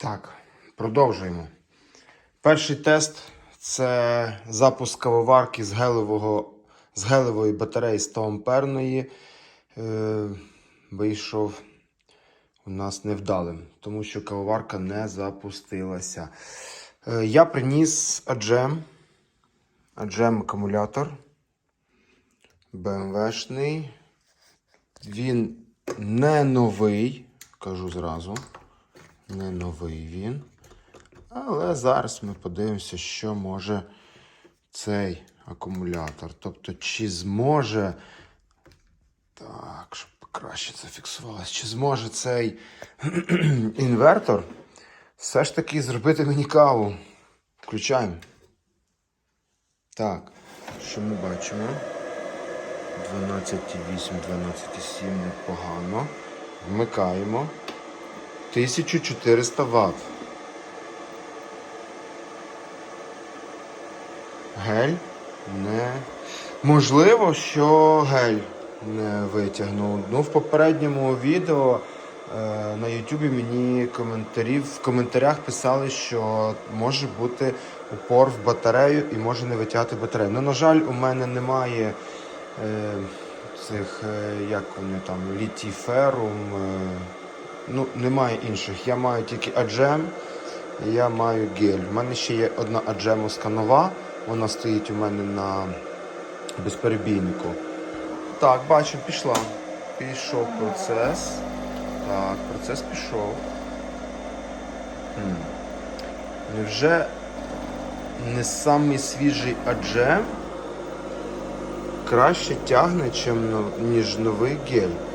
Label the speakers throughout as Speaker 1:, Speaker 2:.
Speaker 1: Так, продовжуємо. Перший тест це запуск кавоварки з гелевого, з гелевої батареї 100 амперної. Е, вийшов у нас невдалим, тому що кавоварка не запустилася. Е, я приніс аджем, аджем акумулятор BMW-шний. Він не новий, кажу зразу. Не новий він. Але зараз ми подивимося, що може цей акумулятор. Тобто, чи зможе. Так, щоб краще це фіксувалося. Чи зможе цей інвертор все ж таки зробити мені каву? Включаємо. Так, що ми бачимо? 12,8, 12,7 непогано. Вмикаємо. 1400 Вт. Гель не. Можливо, що гель не витягнув. Ну, в попередньому відео е, на Ютубі мені коментарів, в коментарях писали, що може бути упор в батарею і може не витягати батарею. Ну, на жаль, у мене немає е, цих, е, як вони там, літій ферум. Е, ну, немає інших. Я маю тільки аджем, я маю гель. У мене ще є одна аджемовська нова, вона стоїть у мене на безперебійнику. Так, бачу, пішла. Пішов процес. Так, процес пішов. Невже не самий свіжий аджем краще тягне, ніж новий гель?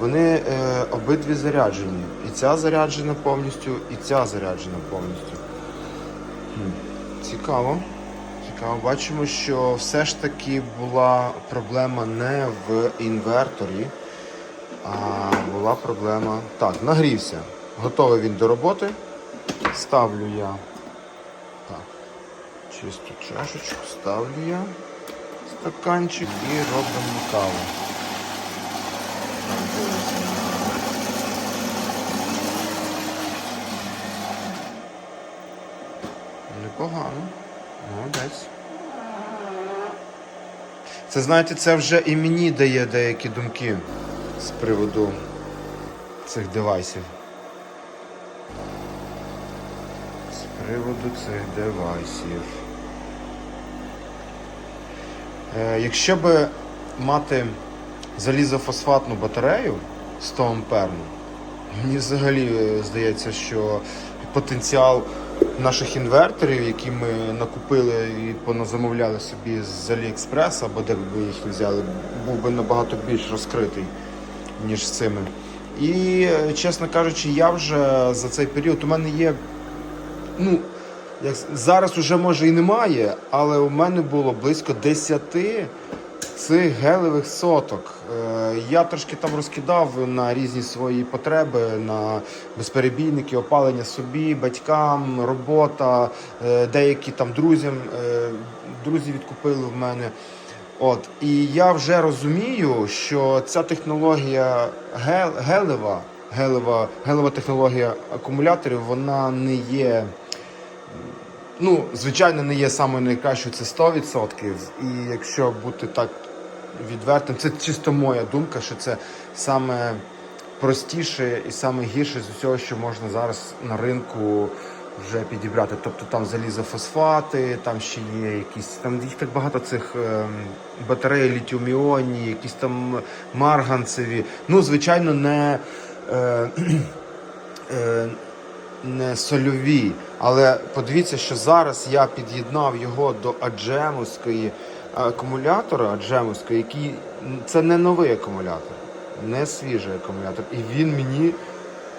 Speaker 1: Вони е, обидві заряджені. І ця заряджена повністю, і ця заряджена повністю. Цікаво. Цікаво. Бачимо, що все ж таки була проблема не в інверторі, а була проблема. Так, нагрівся. Готовий він до роботи. Ставлю я так, чисту чашечку, ставлю я стаканчик і робимо каву. Непогано. Молодець. Це знаєте, це вже і мені дає деякі думки з приводу цих девайсів. З приводу цих девайсів. Е, якщо би мати залізофосфатну батарею 100 амперну, мені взагалі е, здається, що потенціал наших інверторів, які ми накупили і поназамовляли собі з Аліекспрес, або де б їх взяли, був би набагато більш розкритий, ніж з цими. І, е, чесно кажучи, я вже за цей період у мене є. Ну, як зараз уже може і немає, але у мене було близько 10 цих гелевих соток. Е, Я трошки там розкидав на різні свої потреби, на безперебійники, опалення собі, батькам, робота, е, деякі там друзям, е, друзі відкупили в мене. От, і я вже розумію, що ця технологія гел, гелева, гелева, гелева технологія акумуляторів, вона не є. Ну, звичайно, не є самою найкращою, це 100%. І якщо бути так відвертим, це чисто моя думка, що це саме простіше і саме гірше з усього, що можна зараз на ринку вже підібрати. Тобто там залізофосфати, там ще є якісь, там їх так багато цих ем, батарей літіум-іонні, якісь там марганцеві. Ну, звичайно, не. Е, е, не сольові. Але подивіться, що зараз я під'єднав його до аджемовської акумулятора, аджемовської, який це не новий акумулятор, не свіжий акумулятор. І він мені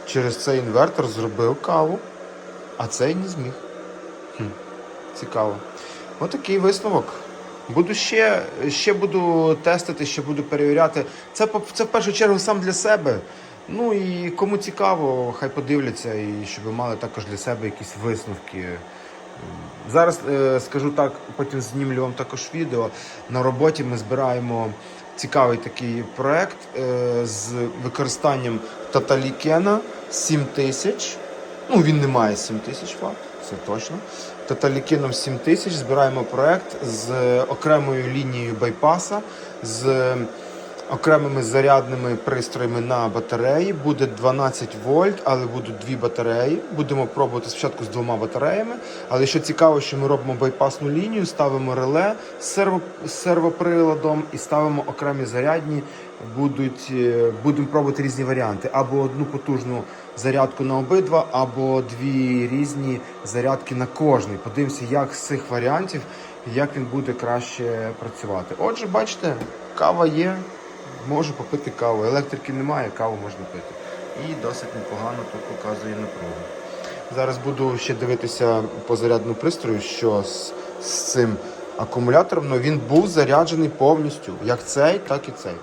Speaker 1: через цей інвертор зробив каву, а цей не зміг. Хм, цікаво. Отакий висновок. Буду ще, ще буду тестити, ще буду перевіряти. Це, це в першу чергу сам для себе. Ну і кому цікаво, хай подивляться, і щоб мали також для себе якісь висновки. Зараз е, скажу так, потім знімлю вам також відео. На роботі ми збираємо цікавий такий проект е, з використанням Таталікена 7000 Ну, він не має 7000 Вт, це точно. Тоталікином 7000 збираємо проект з окремою лінією байпаса, з окремими зарядними пристроями на батареї. Буде 12 вольт, але будуть дві батареї. Будемо пробувати спочатку з двома батареями. Але що цікаво, що ми робимо байпасну лінію, ставимо реле з, серво, з сервоприладом і ставимо окремі зарядні. Будуть, е, будемо пробувати різні варіанти. Або одну потужну зарядку на обидва, або дві різні зарядки на кожний. Подивимося, як з цих варіантів, як він буде краще працювати. Отже, бачите, кава є, можу попити каву. Електрики немає, каву можна пити. І досить непогано тут показує напругу. Зараз буду ще дивитися по зарядному пристрою, що з, з цим акумулятором. Ну, він був заряджений повністю, як цей, так і цей.